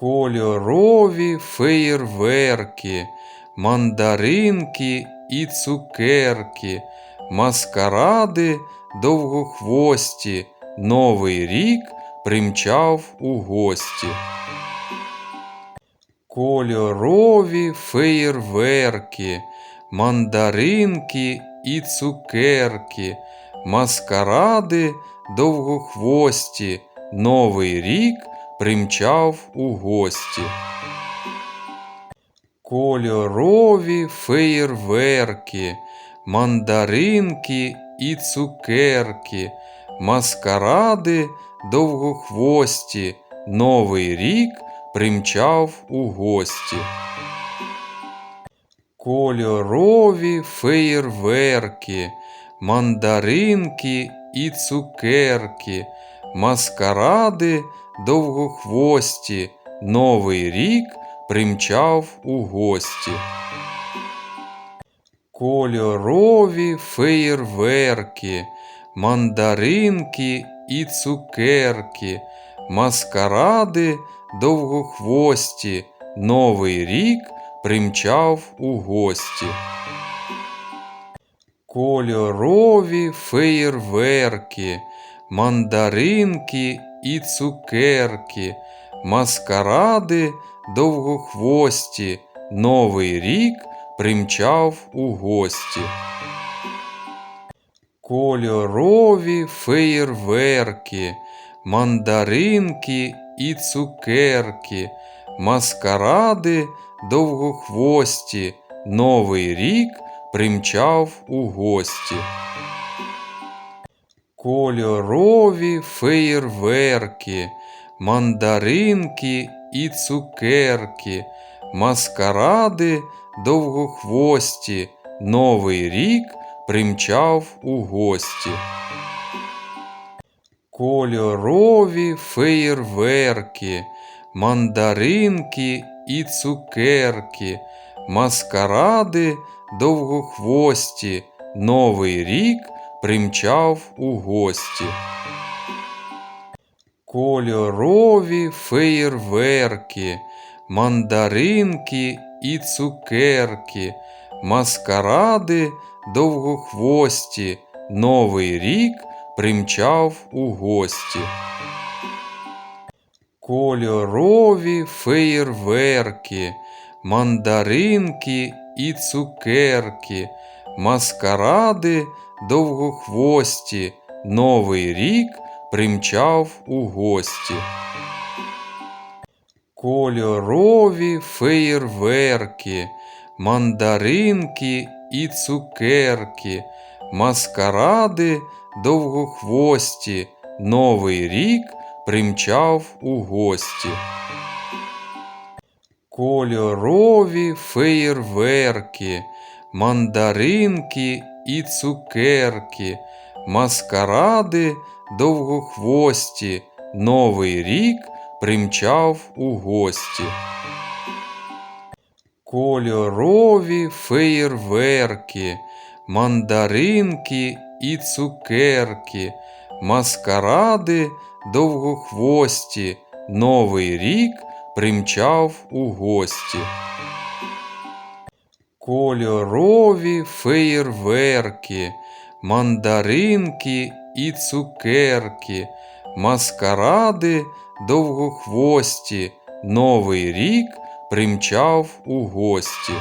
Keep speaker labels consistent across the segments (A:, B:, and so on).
A: Кольорові феєрверки, мандаринки і цукерки, маскаради довгохвості, Новий рік примчав у гості. Кольорові феєрверки, мандаринки і цукерки, маскаради довгохвості, Новий рік примчав у гості. Кольорові феєрверки, мандаринки і цукерки, маскаради довгохвості, Новий рік примчав у гості. Кольорові феєрверки, мандаринки і цукерки, маскаради довгохвості, Новий рік примчав у гості. Кольорові феєрверки, мандаринки і цукерки, маскаради довгохвості, Новий рік примчав у гості. Кольорові феєрверки, мандаринки і цукерки, маскаради довгохвості, Новий рік примчав у гості. Кольорові феєрверки, мандаринки і цукерки, маскаради довгохвості, Новий рік примчав у гості. Кольорові феєрверки, мандаринки і цукерки, маскаради довгохвості, Новий рік примчав у гості. Кольорові феєрверки, мандаринки і цукерки, маскаради довгохвості, Новий рік примчав у гості. Кольорові феєрверки, мандаринки і цукерки, маскаради довгохвості, Новий рік примчав у гості. Кольорові феєрверки, мандаринки і цукерки, маскаради довгохвості, Новий рік примчав у гості. Кольорові феєрверки, мандаринки і цукерки, маскаради довгохвості, Новий рік примчав у гості. Кольорові феєрверки, мандаринки і цукерки, маскаради довгохвості, Новий рік примчав у гості. Кольорові феєрверки, мандаринки і цукерки, маскаради довгохвості, Новий рік примчав у гості. Кольорові феєрверки, мандаринки і цукерки, маскаради довгохвості, Новий рік примчав у гості.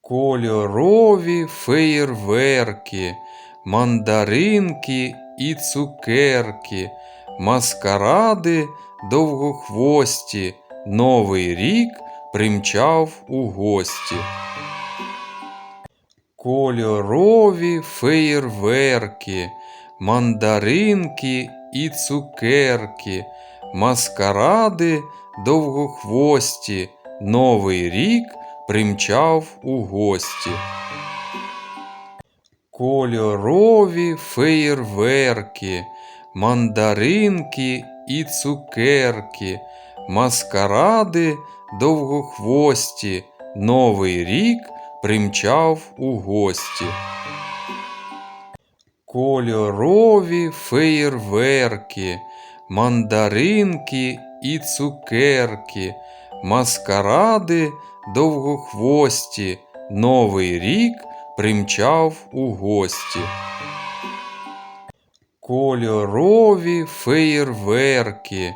A: Кольорові феєрверки, мандаринки і цукерки, маскаради довгохвості, Новий рік примчав у гості. Кольорові феєрверки, мандаринки і цукерки, маскаради довгохвості, Новий рік примчав у гості. Кольорові феєрверки, мандаринки і цукерки, маскаради довгохвості, Новий рік примчав у гості. Кольорові феєрверки, мандаринки і цукерки, маскаради довгохвості, Новий рік примчав у гості. Кольорові феєрверки,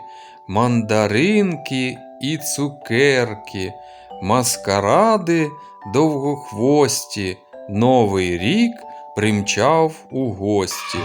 A: мандаринки і цукерки, маскаради довгохвості, Новий рік примчав у гості.